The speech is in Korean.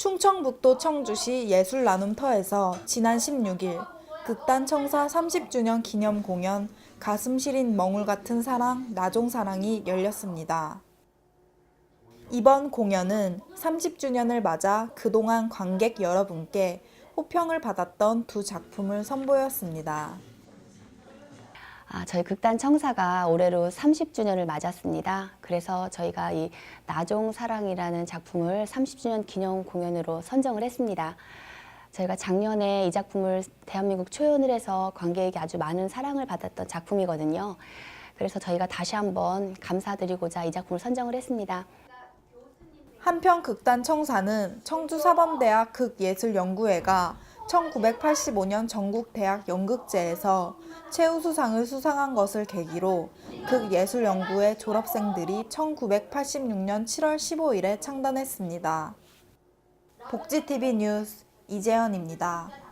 충청북도 청주시 예술 나눔터에서 지난 16일 극단 청사 30주년 기념 공연 가슴 시린 멍울 같은 사랑 나종 사랑이 열렸습니다. 이번 공연은 30주년을 맞아 그동안 관객 여러분께 호평을 받았던 두 작품을 선보였습니다. 아, 저희 극단 청사가 올해로 30주년을 맞았습니다. 그래서 저희가 이 나종 사랑이라는 작품을 30주년 기념 공연으로 선정을 했습니다. 저희가 작년에 이 작품을 대한민국 초연을 해서 관객에게 아주 많은 사랑을 받았던 작품이거든요. 그래서 저희가 다시 한번 감사드리고자 이 작품을 선정을 했습니다. 한편 극단 청사는 청주 사범대학 극예술연구회가 1985년 전국대학 연극제에서 최우수상을 수상한 것을 계기로 극예술연구회 졸업생들이 1986년 7월 15일에 창단했습니다. 복지TV 뉴스 이재현입니다.